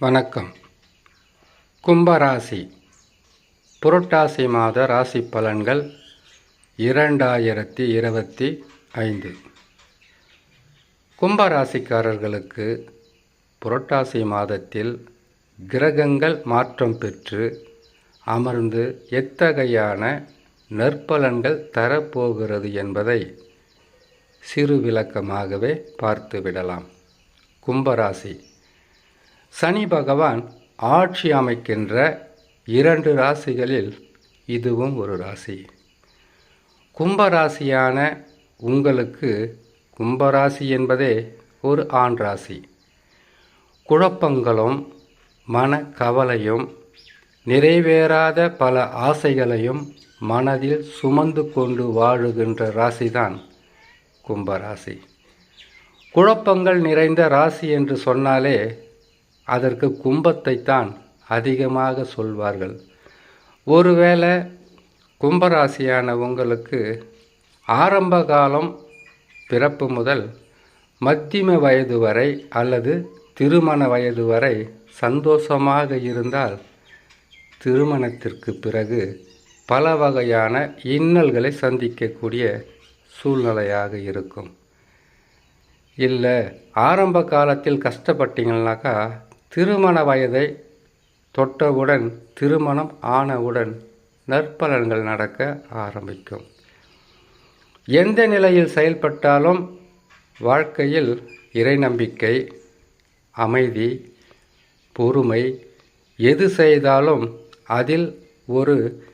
வணக்கம். கும்பராசி. புரட்டாசி மாத ராசி பலன்கள் இரண்டாயிரத்தி இருபத்தி ஐந்து. கும்பராசிக்காரர்களுக்கு புரட்டாசி மாதத்தில் கிரகங்கள் மாற்றம் பெற்று அமர்ந்து எத்தகையான நற்பலன்கள் தரப்போகிறது என்பதை சிறு விளக்கமாகவே பார்த்துவிடலாம். கும்பராசி. சனி பகவான் ஆட்சி அமைக்கின்ற இரண்டு ராசிகளில் இதுவும் ஒரு ராசி. கும்பராசியான உங்களுக்கு கும்பராசி என்பதே ஒரு ஆண் ராசி. குழப்பங்களும் மன கவலையும் நிறைவேறாத பல ஆசைகளையும் மனதில் சுமந்து கொண்டு வாழுகின்ற ராசிதான் கும்பராசி குழப்பங்கள் நிறைந்த ராசி என்று சொன்னாலே அதற்கு கும்பத்தைத்தான் அதிகமாக சொல்வார்கள். ஒருவேளை கும்பராசியான உங்களுக்கு ஆரம்ப காலம் பிறப்பு முதல் மத்தியம வயது வரை அல்லது திருமண வயது வரை சந்தோஷமாக இருந்தால் திருமணத்திற்கு பிறகு பல வகையான இன்னல்களை சந்திக்கக்கூடிய சூழ்நிலையாக இருக்கும். இல்லை ஆரம்ப காலத்தில் கஷ்டப்பட்டீங்கன்னாக்கா திருமண வயதை தொட்டவுடன் திருமணம் ஆனவுடன் நற்பலன்கள் நடக்க ஆரம்பிக்கும். எந்த நிலையில் செயல்பட்டாலும் வாழ்க்கையில் இறை நம்பிக்கை அமைதி பொறுமை எது செய்தாலும் அதில் ஒரு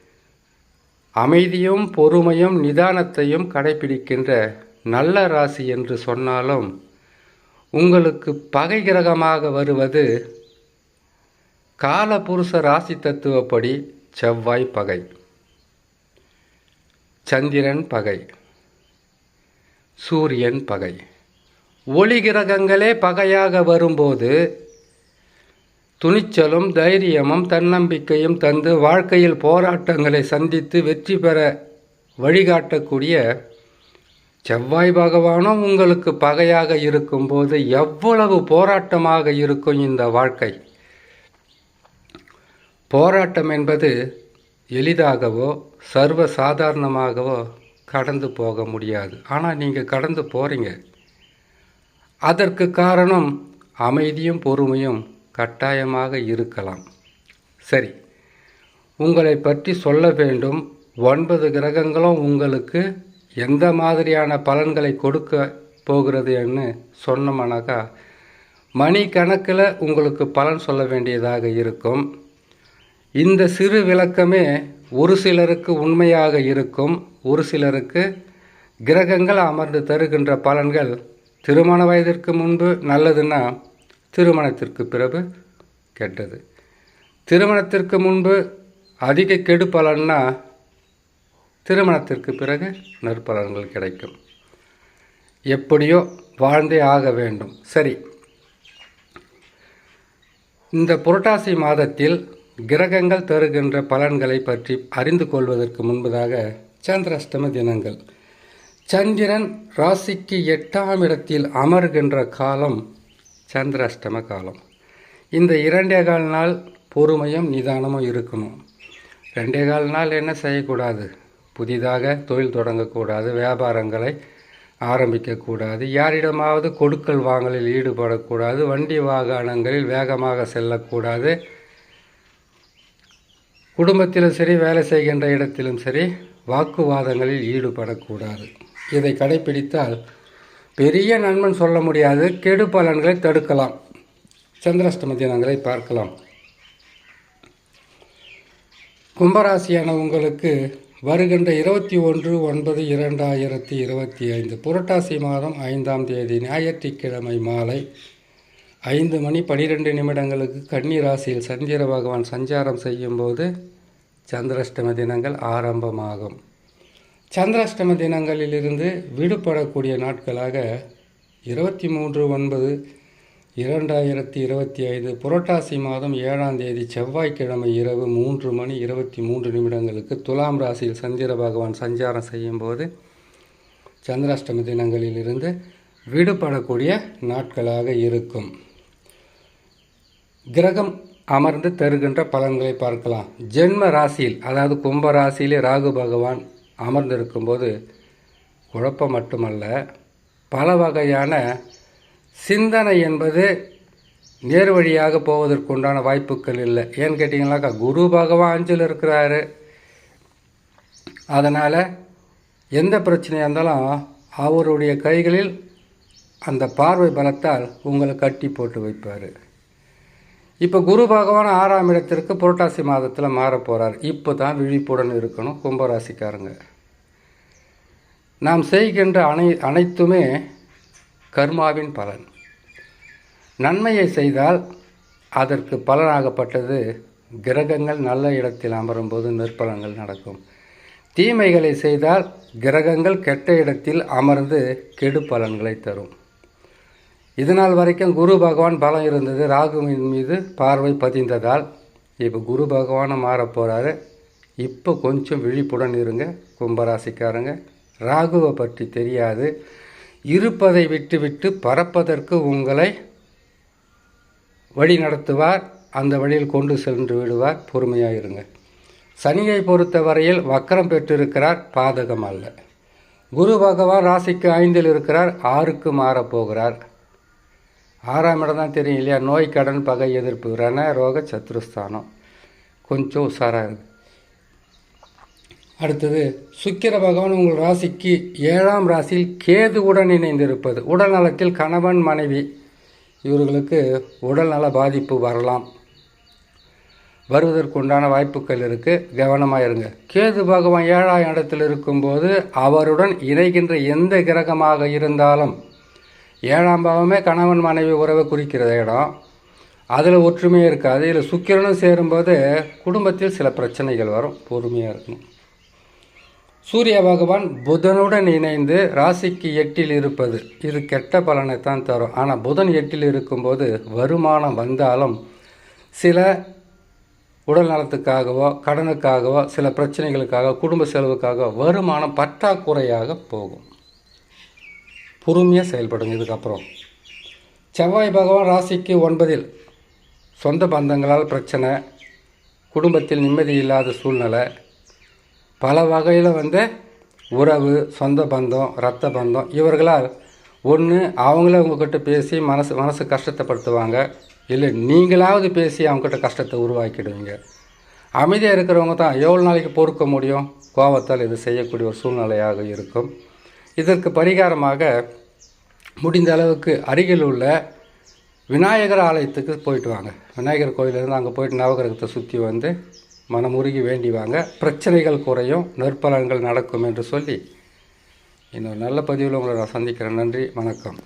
அமைதியும் பொறுமையும் நிதானத்தையும் கடைபிடிக்கின்ற நல்ல ராசி என்று சொன்னாலும் உங்களுக்கு பகை கிரகமாக வருவது காலபுருஷ ராசி தத்துவப்படி செவ்வாய் பகை சந்திரன் பகை சூரியன் பகை. ஒளி கிரகங்களே பகையாக வரும்போது துணிச்சலும் தைரியமும் தன்னம்பிக்கையும் தந்து வாழ்க்கையில் போராட்டங்களை சந்தித்து வெற்றி பெற வழிகாட்டக்கூடிய செவ்வாய் பகவானும் உங்களுக்கு பகையாக இருக்கும்போது எவ்வளவு போராட்டமாக இருக்கும் இந்த வாழ்க்கை? போராட்டம் என்பது எளிதாகவோ சர்வ சாதாரணமாகவோ கடந்து போக முடியாது. ஆனால் நீங்கள் கடந்து போகிறீங்க அதற்கு காரணம் அமைதியும் பொறுமையும் கட்டாயமாக இருக்கலாம். சரி. உங்களை பற்றி சொல்ல வேண்டும். ஒன்பது கிரகங்களும் உங்களுக்கு எந்த மாதிரியான பலன்களை கொடுக்க போகிறது என்று சொன்னோம்னாக்கா மணி கணக்கில் உங்களுக்கு பலன் சொல்ல வேண்டியதாக இருக்கும். இந்த சிறு விளக்கமே ஒரு சிலருக்கு உண்மையாக இருக்கும் ஒரு சிலருக்கு கிரகங்கள் அமர்ந்து தருகின்ற பலன்கள் திருமண வயதிற்கு முன்பு நல்லதுன்னா திருமணத்திற்கு பிறகு கெட்டது. திருமணத்திற்கு முன்பு அதிக கெடு பலன்னா திருமணத்திற்கு பிறகு நற்பலன்கள் கிடைக்கும். எப்படியோ வாழ்ந்தே ஆக வேண்டும். சரி. இந்த புரட்டாசி மாதத்தில் கிரகங்கள் தருகின்ற பலன்களை பற்றி அறிந்து கொள்வதற்கு முன்பதாக சந்திராஷ்டம தினங்கள். சந்திரன் ராசிக்கு எட்டாம் இடத்தில் அமர்கின்ற காலம் சந்திராஷ்டம காலம். இந்த இரண்டே கால் நாள் பொறுமையும் நிதானமும் இருக்கணும். ரெண்டே கால் நாள் என்ன செய்யக்கூடாது? புதிதாக தொழில் தொடங்கக்கூடாது வியாபாரங்களை ஆரம்பிக்கக்கூடாது யாரிடமாவது கொடுக்கல் வாங்கலில் ஈடுபடக்கூடாது வண்டி வாகனங்களில் வேகமாக செல்லக்கூடாது. குடும்பத்திலும் சரி வேலை செய்கின்ற இடத்திலும் சரி வாக்குவாதங்களில் ஈடுபடக்கூடாது. இதை கடைபிடித்தால் பெரிய நண்பன் சொல்ல முடியாது கெடு பலன்களை தடுக்கலாம். சந்திராஷ்டம தினங்களை பார்க்கலாம். கும்பராசியான உங்களுக்கு வருகின்ற இருபத்தி ஒன்று ஒன்பது இரண்டாயிரத்தி இருபத்தி ஐந்து புரட்டாசி மாதம் ஐந்தாம் தேதி ஞாயிற்றுக்கிழமை மாலை ஐந்து மணி பனிரெண்டு நிமிடங்களுக்கு கன்னி ராசியில் சந்திர பகவான் சஞ்சாரம் செய்யும்போது சந்திராஷ்டம தினங்கள் ஆரம்பமாகும். சந்திராஷ்டம தினங்களிலிருந்து விடுபடக்கூடிய நாட்களாக இருபத்தி மூன்று ஒன்பது இரண்டாயிரத்தி இருபத்தி ஐந்து புரட்டாசி மாதம் ஏழாம் தேதி செவ்வாய்க்கிழமை இரவு மூன்று மணி இருபத்தி மூன்று நிமிடங்களுக்கு துலாம் ராசியில் சந்திர பகவான் சஞ்சாரம் செய்யும்போது சந்திராஷ்டம தினங்களிலிருந்து விடுபடக்கூடிய நாட்களாக இருக்கும். கிரகம் அமர்ந்து தருகின்ற பலன்களை பார்க்கலாம். ஜென்ம ராசியில் அதாவது கும்ப ராசியிலே ராகு பகவான் அமர்ந்திருக்கும்போது குழப்பம் மட்டுமல்ல பல வகையான சிந்தனை என்பது நேர் வழியாக போவதற்குண்டான வாய்ப்புகள் இல்லை. ஏன்னு கேட்டிங்கனாக்கா குரு பகவான் அஞ்சில் இருக்கிறாரு. அதனால் எந்த பிரச்சனையாக இருந்தாலும் அவருடைய கைகளில் அந்த பார்வை பலத்தால் உங்களை கட்டி போட்டு வைப்பார். இப்போ குரு பகவான் ஆறாம் இடத்திற்கு புரட்டாசி மாதத்தில் மாற போகிறார் இப்போ தான் விழிப்புடன் இருக்கணும் கும்பராசிக்காரங்க. நாம் செய்கின்ற அனை அனைத்துமே கர்மாவின் பலன். நன்மையை செய்தால் அதற்கு பலனாகப்பட்டது கிரகங்கள் நல்ல இடத்தில் அமரும்போது நற்பலன்கள் நடக்கும். தீமைகளை செய்தால் கிரகங்கள் கெட்ட இடத்தில் அமர்ந்து கெடு பலன்களை தரும். இதனால் வரைக்கும் குரு பகவான் பலம் இருந்தது. ராகுவின் மீது பார்வை பதிந்ததால் இப்போ குரு பகவானை மாறப் போகிறாரு இப்போ கொஞ்சம் விழிப்புடன் இருங்க. கும்பராசிக்காரங்க ராகுவை பற்றி தெரியாது. இருப்பதை விட்டுவிட்டு பறப்பதற்கு உங்களை வழி நடத்துவார். அந்த வழியில் கொண்டு சென்று விடுவார். பொறுமையாக இருங்க சனியை பொறுத்த வரையில் வக்கரம் பெற்றிருக்கிறார். பாதகம் அல்ல. குரு பகவான் ராசிக்கு ஐந்தில் இருக்கிறார். ஆறுக்கு மாறப் போகிறார். ஆறாம் இடம் தான் தெரியும் இல்லையா? நோய் கடன் பகை எதிர்ப்பு. ரண ரோக சத்ருஸ்தானம். கொஞ்சம் உஷாராக இருக்குது அடுத்தது சுக்கிர பகவான் உங்கள் ராசிக்கு ஏழாம் ராசியில் கேதுவுடன் இணைந்திருப்பது. உடல் நலத்தில் கணவன் மனைவி இவர்களுக்கு உடல்நல பாதிப்பு வரலாம். வருவதற்குண்டான வாய்ப்புகள் இருக்குது கவனமாக இருங்க. கேது பகவான் ஏழாம் இடத்தில் இருக்கும்போது அவருடன் இணைகின்ற எந்த கிரகமாக இருந்தாலும் ஏழாம் பாவமே கணவன் மனைவி உறவை குறிக்கிற இடம். அதில் ஒற்றுமையே இருக்காது. இதில் சுக்கிரனும் சேரும்போது குடும்பத்தில் சில பிரச்சனைகள் வரும். பொறுமையாக இருக்கணும் சூரிய பகவான் புதனுடன் இணைந்து ராசிக்கு எட்டில் இருப்பது. இது கெட்ட பலனை தான் தரும். ஆனால் புதன் எட்டில் இருக்கும்போது வருமானம் வந்தாலும் சில உடல் நலத்துக்காகவோ கடனுக்காகவோ சில பிரச்சனைகளுக்காக குடும்ப செலவுக்காக வருமானம் பற்றாக்குறையாக போகும். பொறுமையாக செயல்படுங்க. இதுக்கப்புறம் செவ்வாய் பகவான் ராசிக்கு ஒன்பதில் சொந்த பந்தங்களால் பிரச்சனை குடும்பத்தில் நிம்மதி இல்லாத சூழ்நிலை பல வகையில் வந்து உறவு சொந்த பந்தம் ரத்த பந்தம் இவர்களால் ஒன்று அவங்களே உங்ககிட்ட பேசி மனசு மனசு கஷ்டத்தைப்படுத்துவாங்க. இல்லை நீங்களாவது பேசி அவங்ககிட்ட கஷ்டத்தை உருவாக்கிடுவீங்க. அமைதியாக இருக்கிறவங்க தான் எவ்வளோ நாளைக்கு பொறுக்க முடியும்? கோபத்தால் இது செய்யக்கூடிய ஒரு சூழ்நிலையாக இருக்கும். இதற்கு பரிகாரமாக முடிந்த அளவுக்கு அருகில் உள்ள விநாயகர் ஆலயத்துக்கு போயிட்டு வாங்க. விநாயகர் கோயிலேருந்து அங்கே போயிட்டு நவகிரகத்தை சுற்றி வந்து மனமுருகி வேண்டி வாங்க. பிரச்சனைகள் குறையும் நற்பலன்கள் நடக்கும் என்று சொல்லி இன்னொரு நல்ல பதிவில் உங்களை நான் சந்திக்கிறேன். நன்றி வணக்கம்.